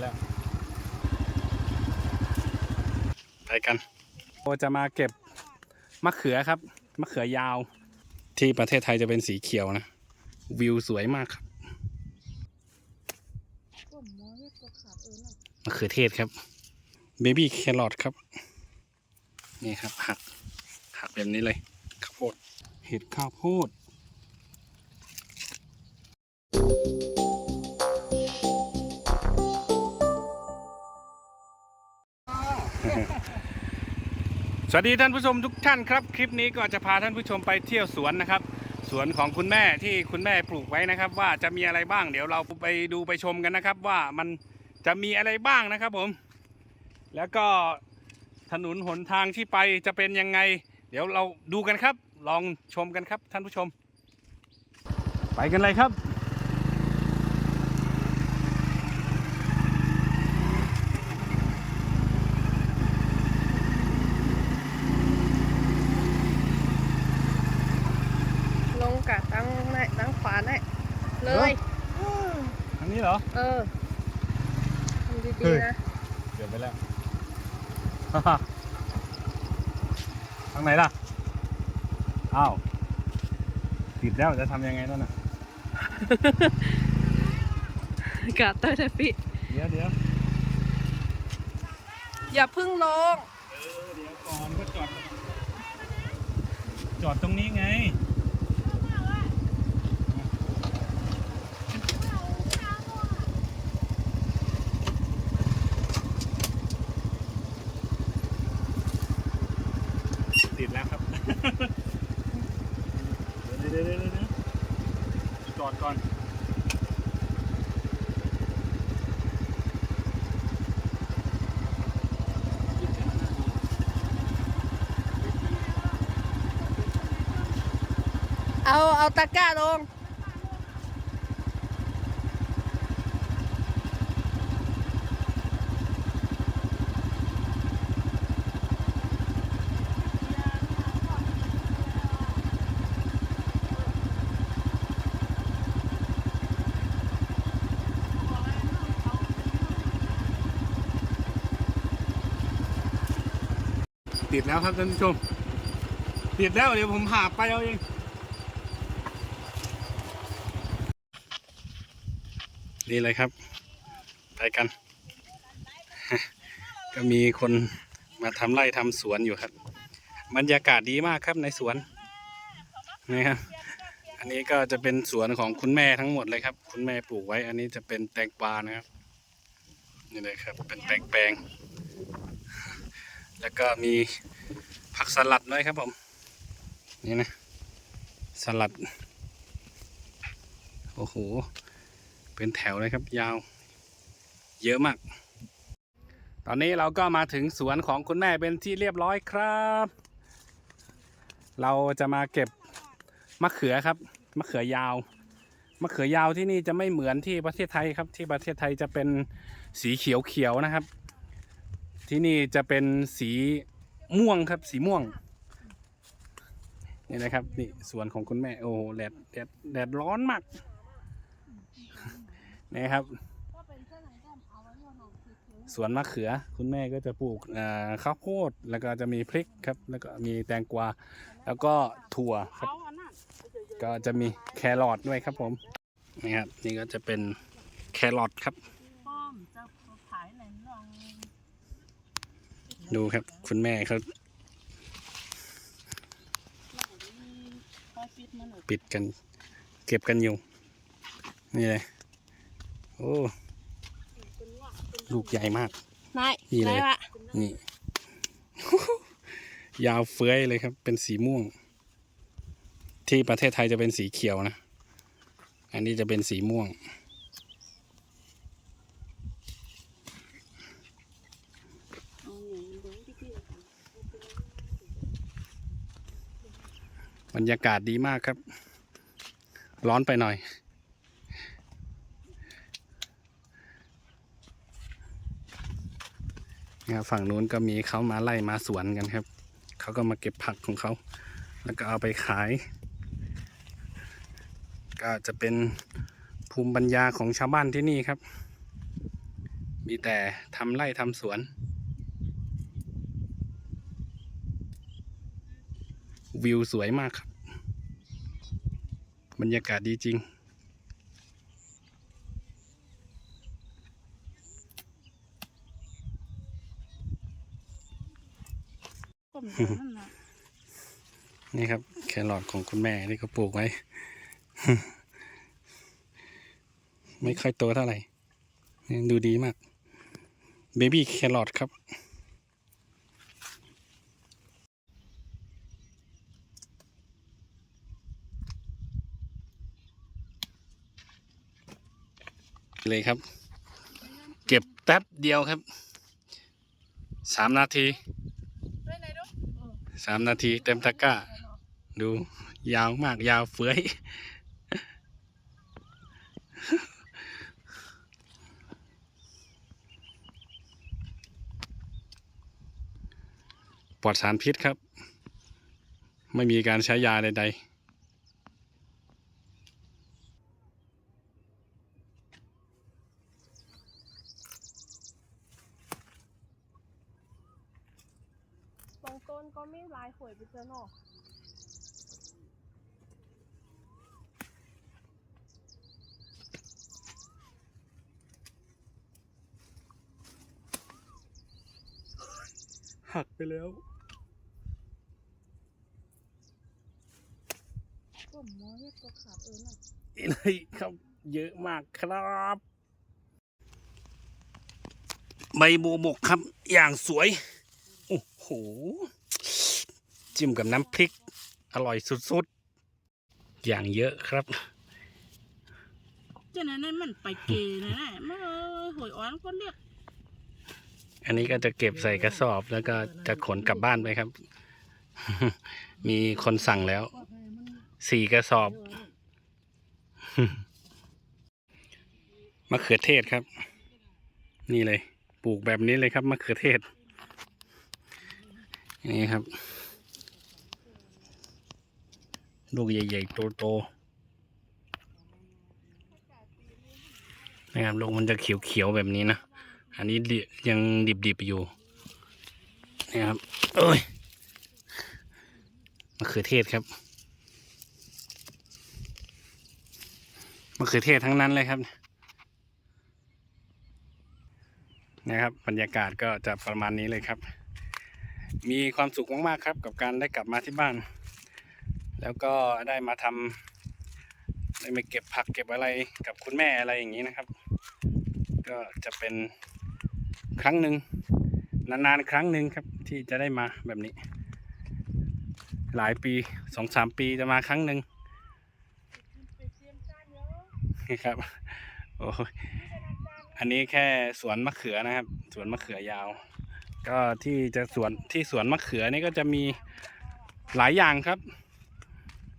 แล้ว ไปกันเราจะมาเก็บมะเขือครับ มะเขือยาว ที่ประเทศไทยจะเป็นสีเขียวนะ วิวสวยมากครับมะเขือเทศครับ เบบี้แครอทครับ นี่ครับ หัก หักแบบนี้เลยข้าวโพด เห็ดข้าวโพด สวัสดีท่านผู้ชมทุกท่านครับ คลิปนี้ก็จะพาท่านผู้ชมไปเที่ยวสวนนะครับ สวนของคุณแม่ที่คุณแม่ปลูกไว้นะครับ ว่าจะมีอะไรบ้างเดี๋ยวเราไปดูไปชมกันนะครับ ว่ามันจะมีอะไรบ้างนะครับผม แล้วก็ถนนหนทางที่ไปจะเป็นยังไง เดี๋ยวเราดูกันครับ ลองชมกันครับท่านผู้ชม ไปกันเลยครับ ลงกะตั้งไหนตั้งขวาไหนเลย อั นนี้เหรอ เออทำเฮ้ดียๆนะ เดี๋ยวไปแล้ว ทางไหนล่ะ อ้าว ติดแล้วจะทำยังไงนั่นน่ะกะเตอร์ทฟิเดี๋ยวเดี๋ยวอย่าพึ่งลง เออเดี๋ยวก่อนก็จอด จอดตรงนี้ไง ติดแล้วครับ เดี๋ยวเดี๋ยวเดี๋ยวเดี๋ยวจอดก่อนเอา เอาตะกร้าลง ติดแล้วครับท่านผู้ชม ติดแล้วเดี๋ยวผมหาไปเอาเองนี่เลยครับ ไปกัน ก็มีคนมาทำไร่ทำสวนอยู่ครับ บรรยากาศดีมากครับในสวนนี่ครับอันนี้ก็จะเป็นสวนของคุณแม่ทั้งหมดเลยครับ คุณแม่ปลูกไว้ อันนี้จะเป็นแตงกวานะครับ นี่เลยครับ เป็นแตงแปลง แล้วก็มีผักสลัดด้วยครับผม นี่นะ สลัด โอ้โห เป็นแถวเลยครับ ยาว เยอะมาก ตอนนี้เราก็มาถึงสวนของคุณแม่เป็นที่เรียบร้อยครับ เราจะมาเก็บมะเขือครับ มะเขือยาว มะเขือยาวที่นี่จะไม่เหมือนที่ประเทศไทยครับ ที่ประเทศไทยจะเป็นสีเขียวๆนะครับ ที่นี่จะเป็นสีม่วงครับ สีม่วงนี่นะครับ นี่สวนของคุณแม่โอ้โหแดดแดดแดดร้อนมากนี่ครับสวนมะเขือ คุณแม่ก็จะปลูกข้าวโพดแล้วก็จะมีพริกครับ แล้วก็มีแตงกวา แล้วก็ถั่วครับ ก็จะมีแครอทด้วยครับผมนี่ครับนี่ก็จะเป็นแครอทครับ ดูครับ คุณแม่เขาปิดกัน เก็บกันอยู่ นี่เลย โอ้ ลูกใหญ่มากนายนี่เลยนายละนี่ ยาวเฟ้ยเลยครับ เป็นสีม่วง ที่ประเทศไทยจะเป็นสีเขียวนะ อันนี้จะเป็นสีม่วง บรรยากาศดีมากครับ ร้อนไปหน่อย ฝั่งนู้นก็มีเขามาไล่มาสวนกันครับ เขาก็มาเก็บผักของเขา แล้วก็เอาไปขาย ก็จะเป็นภูมิปัญญาของชาวบ้านที่นี่ครับ มีแต่ทำไร่ทำสวน วิวสวยมากครับ บรรยากาศดีจริงก้มเดี๋ยวนั่นน่ะนี่ครับ แครอทของคุณแม่นี่ก็ปลูกไว้ ไม่ค่อยโตเท่าไหร่นี่ดูดีมาก เบบี้แครอทครับ เลยครับ เก็บแป๊บเดียวครับสามนาทีสามนาทีเต็มตะกร้า ดูยาวมากยาวเฟื้อยปลอดสารพิษครับ ไม่มีการใช้ยาใดตรงต้นก็ไม่ลายหวยไปเจอเนอก ๆ หักไป แล้วก้มมอเฮ็ดตัวขาดเอิญน่ะนี่ครับเยอะมากครับ ใบบัวบกครับ อย่างสวย โอ้โห จิ้มกับน้ำพริก อร่อยสุดๆ อย่างเยอะครับ เจ้านั้นนั่นมันไปเกนะน่ะเมื่อหวยอ้อนก็เรียก อันนี้ก็จะเก็บใส่กระสอบแล้วก็จะขนกลับบ้านไปครับ มีคนสั่งแล้ว สี่กระสอบ มะเขือเทศครับ นี่เลย ปลูกแบบนี้เลยครับมะเขือเทศ นี่ครับ ลูกใหญ่ๆโตๆนะครับลูกมันจะเขียวๆแบบนี้นะ อันนี้ยังดิบๆอยู่นี่ครับเอ้ยมะเขือเทศครับมะเขือเทศทั้งนั้นเลยครับนะครับ บรรยากาศก็จะประมาณนี้เลยครับ มีความสุขมากๆครับ กับการได้กลับมาที่บ้าน แล้วก็ได้มาทำได้มาเก็บผักเก็บอะไรกับคุณแม่อะไรอย่างนี้นะครับ ก็จะเป็น ครั้งหนึ่งนานๆครั้งหนึ่งครับที่จะได้มาแบบนี้ หลายปีสองสามปีจะมาครั้งหนึ่งนี่ครับ โอ้อันนี้แค่สวนมะเขือนะครับ สวนมะเขือยาว ก็ที่จะสวนที่สวนมะเขือนี่ก็จะมีหลายอย่างครับ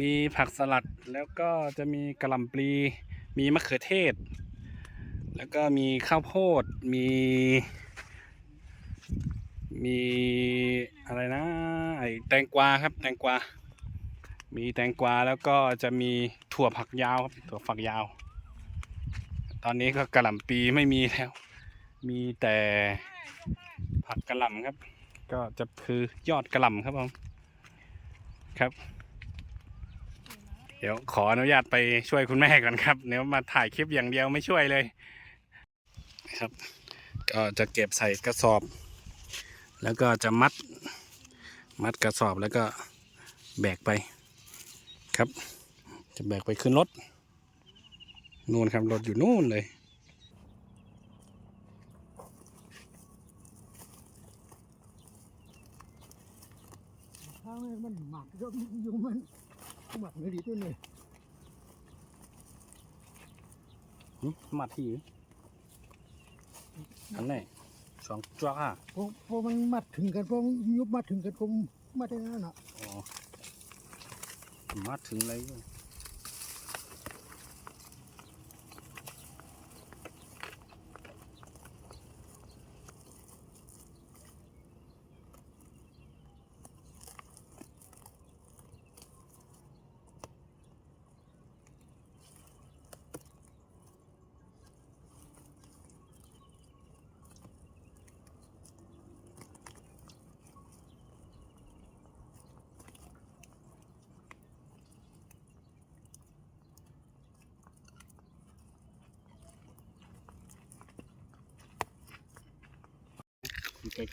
มีผักสลัดแล้วก็จะมีกระหล่ำปลี มีมะเขือเทศ แล้วก็มีข้าวโพด มี มีอะไรนะ ไอแตงกวาครับ แตงกวา มีแตงกวาแล้วก็จะมีถั่วผักยาวครับ ถั่วฝักยาว ตอนนี้ก็กระหล่ำปีไม่มีแล้ว มีแต่ผักกระหล่ำครับ ก็จะคือยอดกระหล่ำครับผม ครับ เดี๋ยวขออนุญาตไปช่วยคุณแม่ก่อนครับ เดี๋ยวมาถ่ายคลิปอย่างเดียวไม่ช่วยเลย ครับ ก็จะเก็บใส่กระสอบ แล้วก็จะมัดมัดกระสอบแล้วก็แบกไปครับ จะแบกไปขึ้นรถนู่นครับรถอยู่นู่นเลยทางนี้มันหมักก็อยู่มันหมักไม่ดีตัวนี้หึมาที่อันไหน สองจ้าอะเพราะเพราะมันมัดถึงกันเพราะมันยุบมัดถึงกันก็มัดได้นั่นน่ะอ๋อมาถึงเลย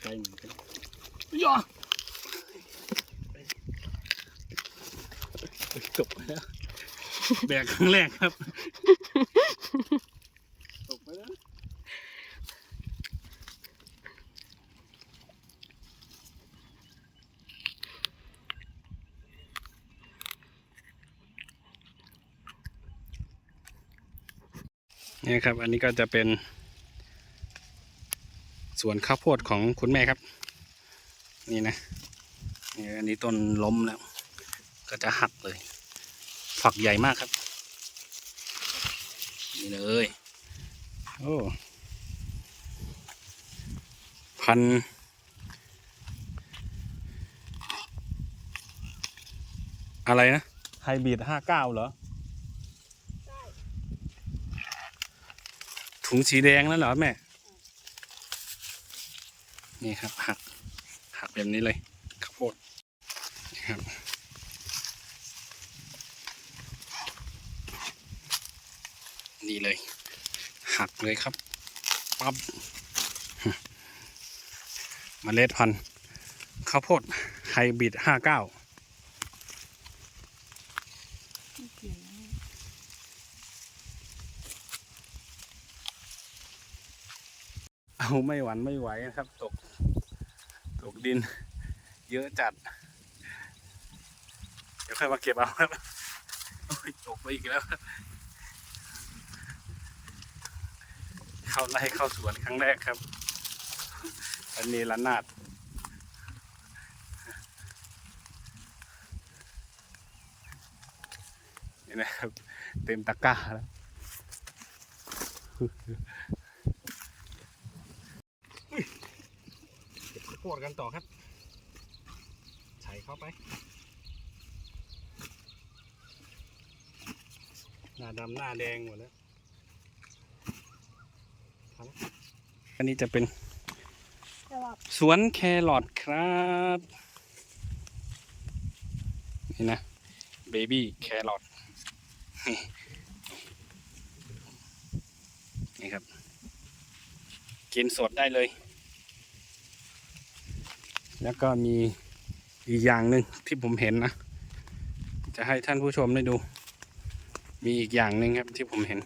ไกลๆเหมือนกันย่าตกไปแล้วแบกครั้งแรกครับตกไปแล้วนี่ครับ อันนี้ก็จะเป็น สวนข้าวโพดของคุณแม่ครับ นี่นะนี่อันนี้ต้นล้มแล้ว ก็จะหักเลย ฝักใหญ่มากครับ นี่เลยโอ้พันธุ์อะไรนะไฮบริดห้าเก้าเหรอถุงสีแดงนั่นเหรอแม่ นี่ครับหักหักแบบนี้เลยข้าวโพดนี่ครับนี่เลย หักเลยครับปั๊บเมล็ดพันธุ์ข้าวโพดไฮบริดห้าเก้า เอาไม่หวันไม่ไหวนะครับ ตก ตกดิน เยอะจัด เดี๋ยวค่อยมาเก็บเอาครับตกไปอีกแล้ว เข้าไร่เข้าสวนครั้งแรกครับ อันนี้ละนาดนี่นะครับ เต็มตะกร้าแล้ว เก็บข้า วดกันต่อครับใส่เข้าไปหน้าดำหน้าแดงหมดแล้วครับอันนี้จะเป็นสวนแครอทครับนี่นะเบบี้แครอทนี่ครับ กินสดได้เลย แล้วก็มีอีกอย่างหนึ่งที่ผมเห็นนะ จะให้ท่านผู้ชมได้ดู มีอีกอย่างหนึ่งครับที่ผมเห็น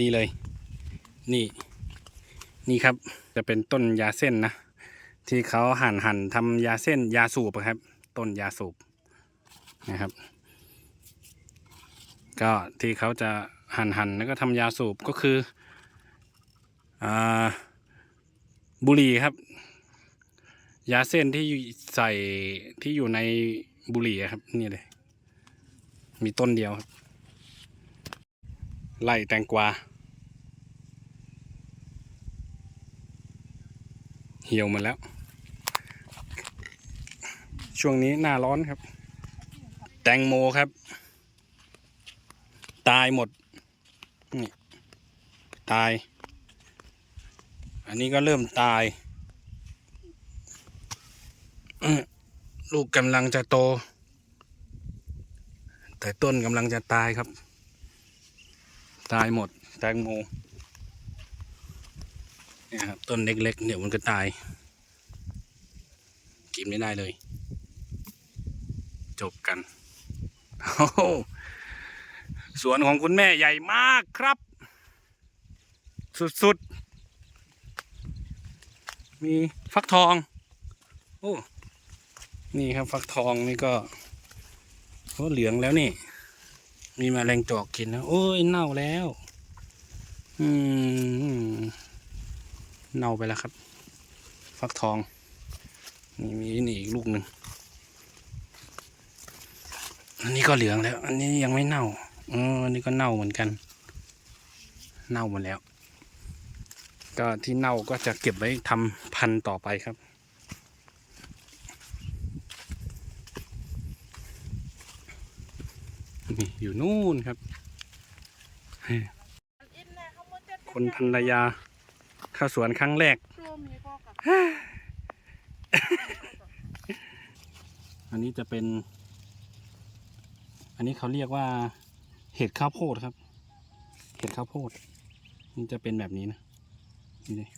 นี่เลย นี่ นี่ครับ จะเป็นต้นยาเส้นนะ ที่เขาหั่นหั่นทำยาเส้นยาสูบครับ ต้นยาสูบนะครับ ก็ที่เขาจะหั่นหั่นแล้วก็ทำยาสูบก็คืออ่าบุหรี่ครับ ยาเส้นที่ใส่ที่อยู่ในบุหรี่ครับ นี่เลย มีต้นเดียวครับ ไล่แตงกวา เหี่ยวมาแล้ว ช่วงนี้หน้าร้อนครับ แตงโมครับ ตายหมด นี่ ตาย อันนี้ก็เริ่มตาย ลูกกำลังจะโต แต่ต้นกำลังจะตายครับ ตายหมดแตงโมเนี่ยครับต้นเล็กๆเดี๋ยวมันก็ตาย กินไม่ได้เลย จบกันสวนของคุณแม่ใหญ่มากครับ สุดๆ มีฟักทอง โอ้ นี่ครับฟักทองนี่ก็โอ้เหลืองแล้วนี่ มีมาแมลงจอกกินนะโอ้ยเน่าแล้ว อืมเน่าไปแล้วครับ ฟักทอง นี่มีนี่อีกลูกหนึ่งอันนี้ก็เหลืองแล้ว อันนี้ยังไม่เน่าเอออันนี้ก็เน่าเหมือนกัน เน่าหมดแล้ว ก็ที่เน่าก็จะเก็บไว้ทำพันธุ์ต่อไปครับ นี่ อยู่นู่นครับ คนภรรยาเข้าสวนครั้งแรก อันนี้จะเป็น อันนี้เขาเรียกว่า เห็ดข้าวโพดครับ เห็ดข้าวโพด มันจะเป็นแบบนี้นะ นี่เลย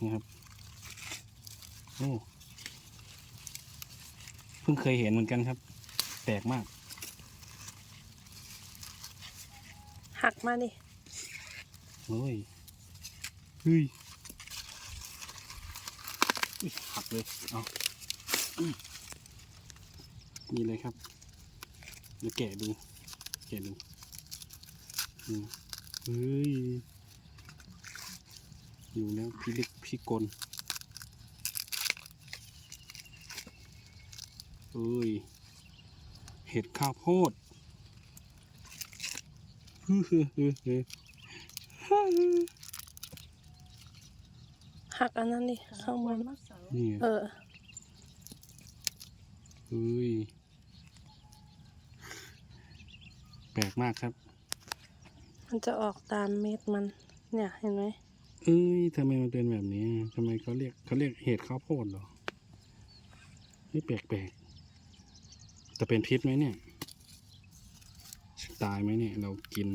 นี่ครับโอ้เพิ่งเคยเห็นเหมือนกันครับ แปลกมาก หักมาดิโอ้ยเฮ้ยอุ๊ยหักเลยเอาอืมนี่เลยครับเดี๋ยวแกะดู แกะดูอืมเฮ้ยอยู่แล้วพี่เล็กพี่กลเอ้ย เห็ดข้าวโพดฮึฮึฮึฮึ หักอันนั้นดิข้างบนมาเสานี่เออเฮ้ยแปลกมากครับ มันจะออกตามเม็ดมัน เนี่ยเห็นไหมเอ้ยทำไมมันเป็นแบบนี้อะทำไมเขาเรียกเขาเรียกเห็ดข้าวโพดเหรอนี่แปลกๆจะเป็นพิษไหมเนี่ย ตายไหมเนี่ย เรากิน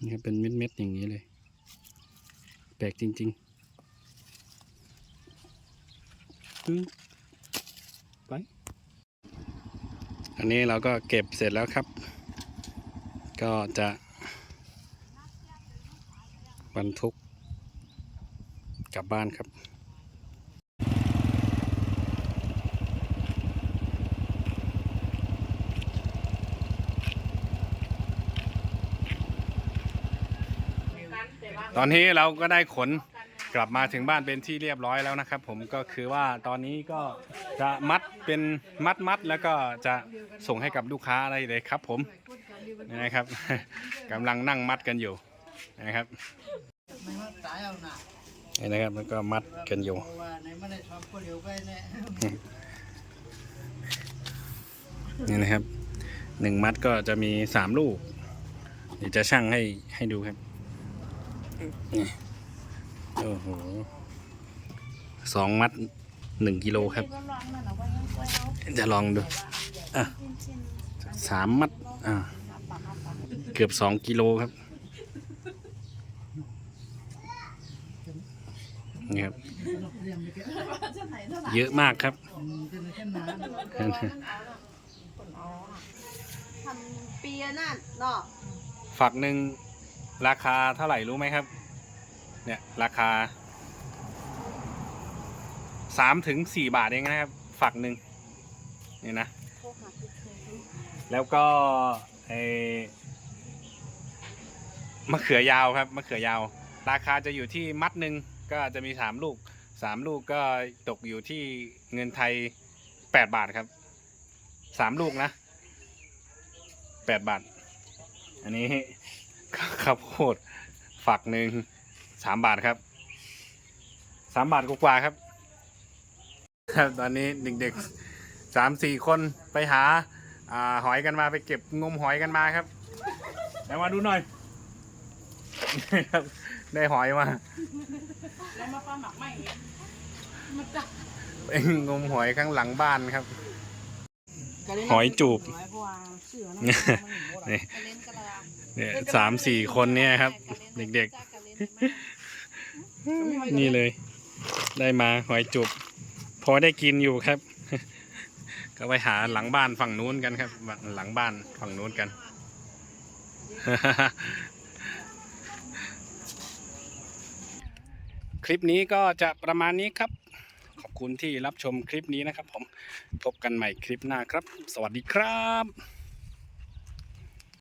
นี่ครับเป็นเม็ดๆอย่างนี้เลย แปลกจริงๆไป อันนี้เราก็เก็บเสร็จแล้วครับ ก็จะบรรทุกกลับบ้านครับ ตอนนี้เราก็ได้ขนกลับมาถึงบ้านเป็นที่เรียบร้อยแล้วนะครับ ผมก็คือว่าตอนนี้ก็จะมัดเป็นมัดมัดแล้วก็จะส่งให้กับลูกค้าอะไรเลยครับ ผมนี่นะครับกำลังนั่งมัดกันอยู่นะครับนี่นะครับแล้วก็มัดกันอยู่นี่นี่นะครับหนึ่งมัดก็จะมีสามลูกเดี๋ยวจะชั่งให้ให้ดูครับ นี่โอ้โหสองมัดหนึ่งกิโลครับ จะลองดูอะสามมัดอ่าเกือบสองกิโลครับนี่ครับเรียมไปแค่เยอะมากครับอืมจะได้แค่นานทำปีนั่นเนาะฝักหนึ่ง ราคาเท่าไหร่รู้ไหมครับ เนี่ยราคาสามถึงสี่บาทเองนะครับ ฝักหนึ่งนี่นะ แล้วก็ไอมะเขือยาวครับมะเขือยาว ราคาจะอยู่ที่มัดหนึ่งก็จะมีสามลูกสามลูกก็ตกอยู่ที่เงินไทยแปดบาทครับสามลูกนะแปดบาท อันนี้ ข้าวโพดฝักหนึ่งสามบาทครับสามบาทกว่าๆครับ ครับตอนนี้เด็กๆสามสี่คนไปหาอ่าหอยกันมาไปเก็บงมหอยกันมาครับไหนมาดูหน่อยครับได้หอยมาแล้วมาปลาหมักไม่มาจับไปงมหอยข้างหลังบ้านครับ หอยจูบเพราะว่าเสือนี่ เนี่ยสามสี่คนเนี่ยครับ เด็กๆ นี่เลย ได้มาหอยจุบ พอได้กินอยู่ครับ ก็ไปหาหลังบ้านฝั่งนู้นกันครับ หลังบ้านฝั่งนู้นกัน คลิปนี้ก็จะประมาณนี้ครับ ขอบคุณที่รับชมคลิปนี้นะครับ ผมพบกันใหม่คลิปหน้าครับ สวัสดีครับ